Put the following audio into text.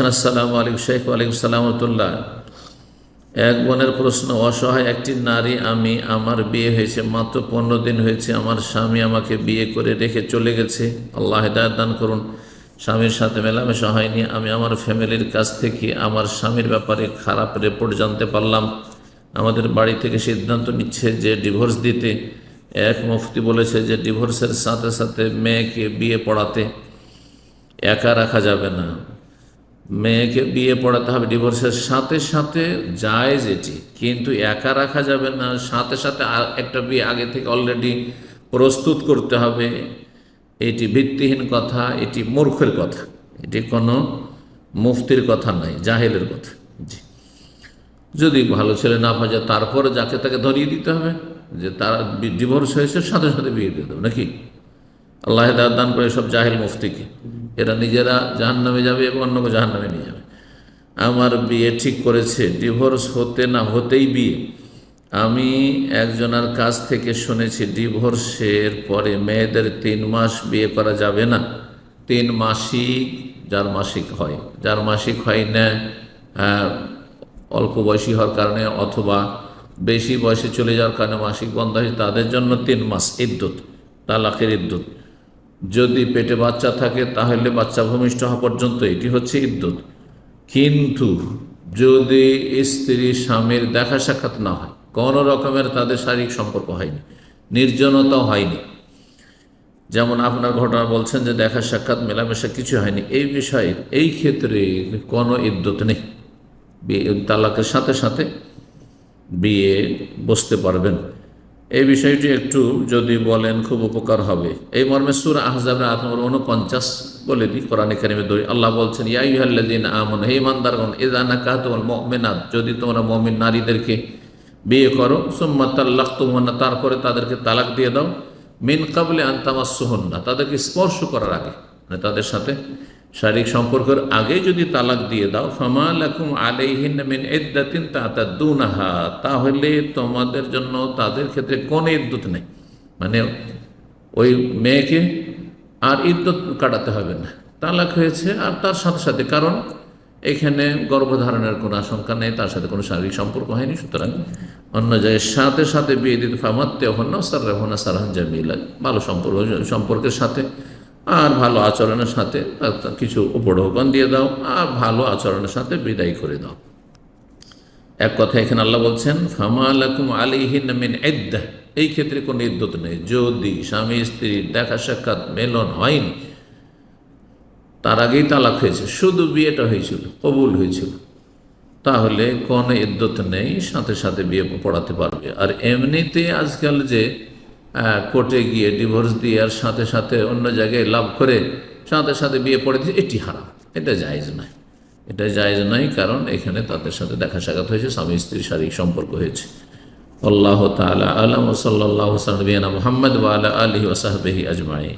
আসসালামু আলাইকুম শেখ ওয়ালাইকুম সালামতুল্লাহ এক বোনের প্রশ্ন, অসহায় একটি নারী আমি, আমার বিয়ে হয়েছে, মাত্র পনেরো দিন হয়েছে, আমার স্বামী আমাকে বিয়ে করে রেখে চলে গেছে। আল্লাহ হেদায়ত দান করুন। স্বামীর সাথে মেলামেশা হয়নি, আমি আমার ফ্যামিলির কাছ থেকে আমার স্বামীর ব্যাপারে খারাপ রিপোর্ট জানতে পারলাম। আমাদের বাড়ি থেকে সিদ্ধান্ত নিচ্ছে যে ডিভোর্স দিতে। এক মুফতি বলেছে যে ডিভোর্সের সাথে সাথে মেয়েকে বিয়ে পড়াতে একা রাখা যাবে না। মেয়েকে বিয়ে পড়াতে হবে ডিভোর্সের সাথে সাথে জায়েজ এটি কিন্তু একা রাখা যাবে না। সাথে সাথে একটা বিয়ে আগে থেকে অলরেডি প্রস্তুত করতে হবে। এটি ভিত্তিহীন কথা, এটি মূর্খের কথা। এটি কোনো মুফতির কথা নয়, জাহেলের কথা। জি। যদি ভালো ছেলে না পাওয়া যায়, তারপরে যাকে তাকে ধরিয়ে দিতে হবে, যে তার ডিভোর্স হয়েছে, সাথে সাথে বিয়ে দিয়ে দেবে, নাকি? আল্লাহ দান করে সব জাহেল মুফতিকে। এরা নিজেরা জাহান নামে যাবে এবং অন্যকে জাহান নামে নিয়ে যাবে। আমার বিয়ে ঠিক করেছে ডিভোর্স হতে না হতেই বিয়ে। আমি একজনের কাছ থেকে শুনেছি ডিভোর্সের পরে মেয়েদের তিন মাস বিয়ে করা যাবে না। তিন মাসিক যার মাসিক হয়। যার মাসিক হয় না আহ, অল্প বয়সী হওয়ার কারণে অথবা বেশি বয়সে চলে যাওয়ার কারণে মাসিক বন্ধ হয় তাদের জন্য তিন মাস ইদ্যুৎ তালাকের ইদ্যুৎ যদি পেটে বাচ্চা থাকে, তাহলে বাচ্চা ভূমিষ্ঠ হওয়া পর্যন্ত এটি হচ্ছে ইদ্যুৎ কিন্তু যদি স্ত্রী স্বামীর দেখা সাক্ষাৎ না হয়, কোনো রকমের তাদের শারীরিক সম্পর্ক হয়নি নির্জনতাও হয়নি। যেমন আপনার ঘটনা বলছেন যে দেখা সাক্ষাৎ, মেলামেশা কিছু হয়নি, এই বিষয়ে এই ক্ষেত্রে কোনো ইদ্যুৎ নেই। তালাকের সাথে সাথে বিয়ে বসতে পারবেন। এই বিষয়টি একটু যদি বলেন, খুব উপকার হবে। এই মর্মে সুর আহজাবের আট নম্বর উনপঞ্চাশ বলে দিই, কোরআনে কারিমে দই। আল্লাহ বলছেন ইয়াইহাল্লাদিন আমন, হে ইমানদারগণ এদানা কাহতুল মমিনাত, যদি তোমরা মমিন নারীদেরকে বিয়ে করো সুম্মাতাল্লাহ তুমন্না তারপরে তাদেরকে তালাক দিয়ে দাও, মিন কাবলে আন্তামাসুহন্না তাদেরকে স্পর্শ করার আগে মানে তাদের সাথে শারীরিক সম্পর্কের আগে যদি তালাক দিয়ে দাও, ফমা লাকুম আলাইহিন মিন ইদ্দাতিন তাতাদুনাহা, তাহলে তোমাদের জন্য তাদের ক্ষেত্রে কোন ইদ্যুৎ নেই। মানে ওই মেয়েকে আর ইদ্যুৎ কাটাতে হবে না। তালাক হয়েছে আর তার সাথে সাথে, কারণ এখানে গর্ভধারণের কোনো আশঙ্কা নেই, তার সাথে কোনো শারীরিক সম্পর্ক হয়নি, সুতরাং অন্য জায়গায় সাথে সাথে বিয়ে দিতে ফামাত্তে হন সার রেহনা সারহান জামিলা, ভালো সম্পর্ক সম্পর্কের সাথে আর ভালো আচরণের সাথে কিছু উপঢৌকন দিয়ে দাও, আর ভালো আচরণের সাথে বিদায় করে দাও। এক কথা এখানে আল্লাহ বলছেন, ফামা আলিহিন এই ক্ষেত্রে কোনো ইদ্যত নেই। যদি স্বামী স্ত্রীর দেখা সাক্ষাৎ মেলন হয়নি, তার আগেই তালাক হয়েছে, শুধু বিয়েটা হয়েছিল, কবুল হয়েছিল, তাহলে কোনো ইদ্যত নেই, সাথে সাথে বিয়ে পড়াতে পারবে। আর এমনিতে আজকাল যে কোর্টে গিয়ে ডিভোর্স দিয়ে আর সাথে সাথে অন্য জায়গায় লাভ করে সাথে সাথে বিয়ে পড়ে দিয়েছে, এটি হারাম। এটা জায়জ নয়। এটা জায়জ নয় কারণ এখানে তাদের সাথে দেখা সাক্ষাৎ হয়েছে, স্বামী স্ত্রীর শারীরিক সম্পর্ক হয়েছে। আল্লাহ তালা আলম সাল্লাহ মোহাম্মদ ওয়ালা আলহি ওসাহবেহি আজমাই